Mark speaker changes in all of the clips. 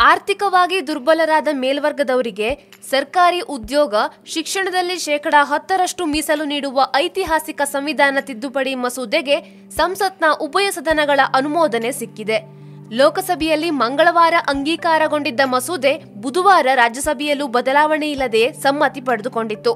Speaker 1: ಆರ್ಥಿಕವಾಗಿ ದುರ್ಬಲರಾದ ಮೇಲ್ವರ್ಗದವರಿಗೆ ಸರ್ಕಾರಿ ಉದ್ಯೋಗ, ಶಿಕ್ಷಣದಲ್ಲಿ ಶೇಕಡ ಹತ್ತರಷ್ಟು ಮೀಸಲು ನೀಡುವ ಐತಿಹಾಸಿಕ ಸಂವಿಧಾನ ತಿದ್ದುಪಡಿ ಮಸೂದೆಗೆ ಸಂಸತ್ನ ಉಭಯ ಸದನಗಳ ಅನುಮೋದನೆ ಸಿಕ್ಕಿದೆ. ಲೋಕಸಭೆಯಲ್ಲಿ ಮಂಗಳವಾರ ಅಂಗೀಕಾರಗೊಂಡಿದ್ದ ಮಸೂದೆ ಬುಧವಾರ ರಾಜ್ಯಸಭೆಯಲ್ಲೂ ಬದಲಾವಣೆ ಇಲ್ಲದೆ ಸಮ್ಮತಿ ಪಡೆದುಕೊಂಡಿತ್ತು.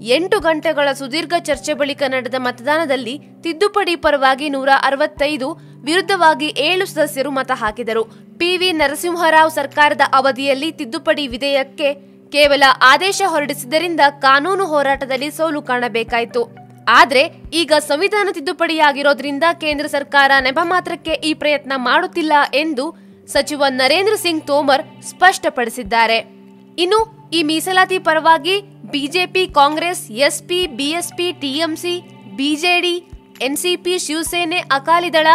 Speaker 1: ಎಂಟು ಗಂಟೆಗಳ ಸುದೀರ್ಘ ಚರ್ಚೆ ಬಳಿಕ ನಡೆದ ಮತದಾನದಲ್ಲಿ ತಿದ್ದುಪಡಿ ಪರವಾಗಿ ನೂರ ಅರವತ್ತೈದು ವಿರುದ್ಧವಾಗಿ ಏಳು ಸದಸ್ಯರು ಮತ ಹಾಕಿದರು. ಪಿವಿ ನರಸಿಂಹರಾವ್ ಸರ್ಕಾರದ ಅವಧಿಯಲ್ಲಿ ತಿದ್ದುಪಡಿ ವಿಧೇಯಕಕ್ಕೆ ಕೇವಲ ಆದೇಶ ಹೊರಡಿಸಿದ್ದರಿಂದ ಕಾನೂನು ಹೋರಾಟದಲ್ಲಿ ಸೋಲು ಕಾಣಬೇಕಾಯಿತು. ಆದರೆ ಈಗ ಸಂವಿಧಾನ ತಿದ್ದುಪಡಿಯಾಗಿರೋದ್ರಿಂದ ಕೇಂದ್ರ ಸರ್ಕಾರ ನೆಪ ಮಾತ್ರಕ್ಕೆ ಈ ಪ್ರಯತ್ನ ಮಾಡುತ್ತಿಲ್ಲ ಎಂದು ಸಚಿವ ನರೇಂದ್ರ ಸಿಂಗ್ ತೋಮರ್ ಸ್ಪಷ್ಟಪಡಿಸಿದ್ದಾರೆ. ಇನ್ನು ಈ ಮೀಸಲಾತಿ ಪರವಾಗಿ BJP, Congress, SP, BSP, TMC, BJD, NCP, Shiv Sena Akali Dal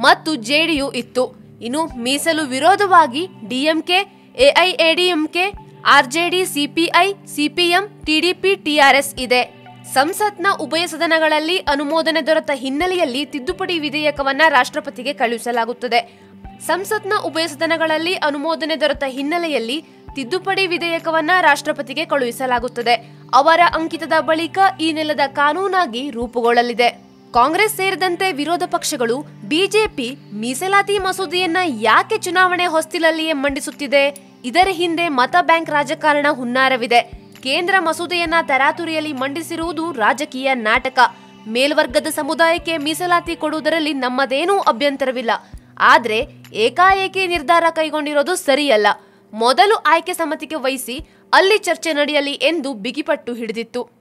Speaker 1: ಮತ್ತು ಜೆಡಿಯು ಇತ್ತು. ಇನ್ನು ಮೀಸಲು ವಿರೋಧವಾಗಿ DMK AIADMK RJD, CPI, CPM, TDP, TRS ಇದೆ. ಸಂಸತ್ನ ಉಭಯ ಸದನಗಳಲ್ಲಿ ಅನುಮೋದನೆ ದೊರೆತ ಹಿನ್ನೆಲೆಯಲ್ಲಿ ತಿದ್ದುಪಡಿ ವಿಧೇಯಕವನ್ನ ರಾಷ್ಟ್ರಪತಿಗೆ ಕಳುಹಿಸಲಾಗುತ್ತದೆ. ಸಂಸತ್ನ ಉಭಯ ಸದನಗಳಲ್ಲಿ ಅನುಮೋದನೆ ದೊರೆತ ಹಿನ್ನೆಲೆಯಲ್ಲಿ ತಿದ್ದುಪಡಿ ವಿಧೇಯಕವನ್ನ ರಾಷ್ಟ್ರಪತಿಗೆ ಕಳುಹಿಸಲಾಗುತ್ತದೆ. ಅವರ ಅಂಕಿತದ ಬಳಿಕ ಈ ನೆಲದ ಕಾನೂನಾಗಿ ರೂಪುಗೊಳ್ಳಲಿದೆ. ಕಾಂಗ್ರೆಸ್ ಸೇರಿದಂತೆ ವಿರೋಧ ಪಕ್ಷಗಳು ಬಿಜೆಪಿ ಮೀಸಲಾತಿ ಮಸೂದೆಯನ್ನ ಯಾಕೆ ಚುನಾವಣೆ ಹೊಸ್ತಿಲಲ್ಲಿಯೇ ಮಂಡಿಸುತ್ತಿದೆ? ಇದರ ಹಿಂದೆ ಮತ ಬ್ಯಾಂಕ್ ರಾಜಕಾರಣ ಹುನ್ನಾರವಿದೆ. ಕೇಂದ್ರ ಮಸೂದೆಯನ್ನ ತರಾತುರಿಯಲ್ಲಿ ಮಂಡಿಸಿರುವುದು ರಾಜಕೀಯ ನಾಟಕ. ಮೇಲ್ವರ್ಗದ ಸಮುದಾಯಕ್ಕೆ ಮೀಸಲಾತಿ ಕೊಡುವುದರಲ್ಲಿ ನಮ್ಮದೇನೂ ಅಭ್ಯಂತರವಿಲ್ಲ. ಆದ್ರೆ ಏಕಾಏಕಿ ನಿರ್ಧಾರ ಕೈಗೊಂಡಿರೋದು ಸರಿಯಲ್ಲ. ಮೊದಲು ಆಯ್ಕೆ ಸಮಿತಿಗೆ ವಹಿಸಿ ಅಲ್ಲಿ ಚರ್ಚೆ ನಡೆಯಲಿ ಎಂದು ಬಿಗಿಪಟ್ಟು ಹಿಡಿದಿತ್ತು.